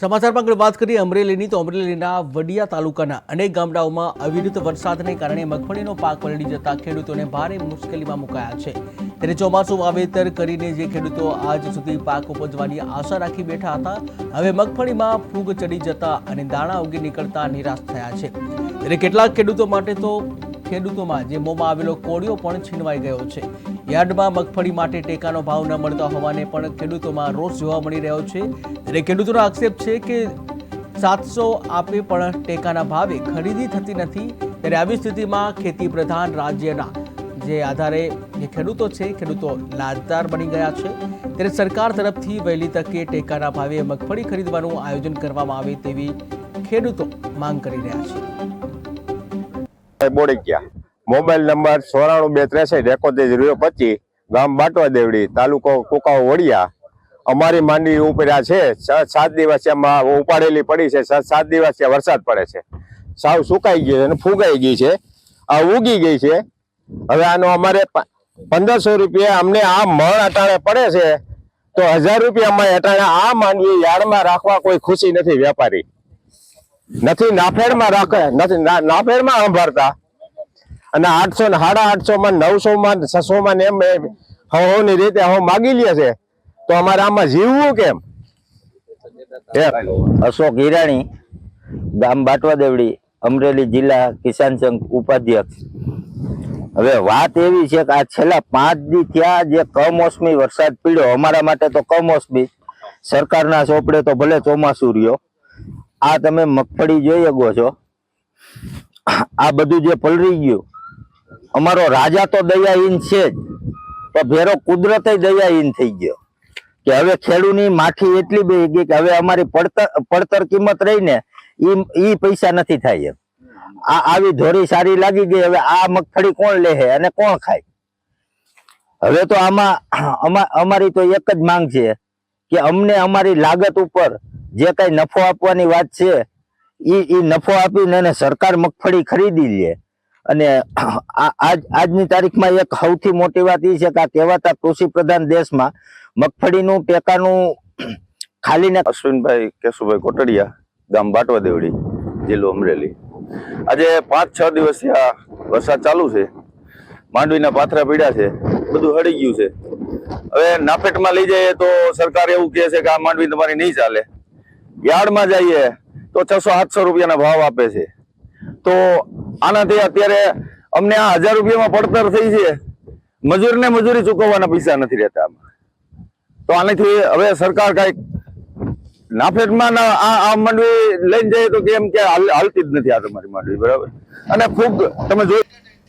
સમાચારમાં આગળ વાત કરીએ અમરેલીની, તો અમરેલીના વડિયા તાલુકાના અનેક ગામડાઓમાં અવિરત વરસાદને કારણે મગફળીનો પાક પલળી જતા ખેડૂતોને ભારે મુશ્કેલીમાં મુકાયા છે. ત્યારે ચોમાસું વાવેતર કરીને જે ખેડૂતો આજ સુધી પાક ઉપજવાની આશા રાખી બેઠા હતા, હવે મગફળીમાં ફૂગ ચડી જતા અને દાણા ઉગી નીકળતા નિરાશ થયા છે. ત્યારે કેટલાક ખેડૂતો માટે તો ખેડૂતોમાં જે મોંમાં આવેલો કોળિયો પણ છીનવાઈ ગયો છે. યાર્ડમાં મગફળી માટે ટેકાનો ભાવ ન મળતા હોવાને પણ ખેડૂતોમાં રોષ જોવા મળી રહ્યો છે. ત્યારે ખેડૂતોનો આક્ષેપ છે કે સાતસો આપે પણ ટેકાના ભાવે ખરીદી થતી નથી. ત્યારે આવી સ્થિતિમાં ખેતી પ્રધાન રાજ્યના જે આધારે જે ખેડૂતો છે, ખેડૂતો લાજદાર બની ગયા છે. ત્યારે સરકાર તરફથી વહેલી તકે ટેકાના ભાવે મગફળી ખરીદવાનું આયોજન કરવામાં આવે તેવી ખેડૂતો માંગ કરી રહ્યા છે. બોડકિયા મોબાઈલ નંબર ચોરાણું બે ત્રેસઠ એકોતેર ઝીરો પચીસ, ગામ બાટવા દેવડી તાલુકો કુકાઓ વડિયા. અમારી માંડવી ઉપર્યા છે. છ સાત દિવસ એમાં ઉપાડેલી પડી છે. સાત દિવસ વરસાદ પડે છે. સાવ સુકાઈ ગઈ છે અને ફૂગાઈ ગઈ છે. આ ઉગી ગઈ છે. હવે આનો અમારે પંદરસો રૂપિયા અમને આ મણ અટાણે પડે છે. તો હજાર રૂપિયા અમારે અટાણે આ માંડવી યાર્ડમાં રાખવા કોઈ ખુશી નથી વેપારી નથી, નાફેડમાં રાખે, નથી નાફેડમાં સંભાળતા. અને આઠસો ને, સાડા આઠસો માં નવસો માં છસો માં એમ હવો ની રીતે હવો માગી લે છે. તો અમારે આમાં જીવવું કેમ? અશોક હિરાણી, ગામ બાટવા દેવડી અમરેલી જિલ્લા કિસાન સંઘ ઉપાધ્યક્ષ. હવે વાત એવી છે કે આ છેલ્લા પાંચ દી થયા જે કમોસમી વરસાદ પીડ્યો, અમારા માટે તો કમોસમી. સરકારના ચોપડે તો ભલે ચોમાસું રહ્યો આ તમે મગફળી જોઈ શકો છો. આ બધું જે પલરી ગયું, અમારો રાજા તો દયાહીન છે જ તો ભેરો કુદરતે દયાહીન થઈ ગયો. કે હવે ખેડૂની માઠી એટલી બે ગઈ કે હવે અમારી પડતર પડતર કિંમત રહી ને ઈ પૈસા નથી થાય એમ. આ આવી ધોરી સારી લાગી ગઈ, હવે આ મગફળી કોણ લે અને કોણ ખાય? હવે તો આમાં અમા- અમારી તો એક જ માંગ છે કે અમને અમારી લાગત ઉપર જે કઈ નફો આપવાની વાત છે, ઈ ઈ નફો આપીને એને સરકાર મગફળી ખરીદી લે. અને આજ, આજની તારીખમાં એક સૌથી મોટી વાત એ છે કે આ કહેવાતા કૃષિ પ્રધાન દેશમાં મગફળીનું ટેકાનું ખાલીને અશ્વિનભાઈ કેશુભાઈ કોટડિયા, ગામ બાટવા દેવડી, જિલ્લો અમરેલી. આજે પાંચ, છ દિવસથી આ વરસાદ ચાલુ છે. માંડવીના પાથરા પીડ્યા છે. બધું હળી ગયું છે. હવે નાપેટમાં લઈ જઈએ તો સરકાર એવું કહે છે કે આ માંડવી તમારી નહીં ચાલે. યાર્ડમાં જઈએ તો છસો સાતસો રૂપિયાના ભાવ આપે છે. તો આનાથી અત્યારે અમને આ હજાર રૂપિયામાં પડતર થઈ છે. મજૂરને મજૂરી ચૂકવવાના પૈસા નથી રહેતા તો આનાથી હવે સરકાર કાંઈક નાફેટમાં આ માંડવી લઈને જઈએ તો કેમ કે હાલ- હાલતી જ નથી આ તમારી માંડવી, બરાબર? અને ખૂબ તમે જોઈ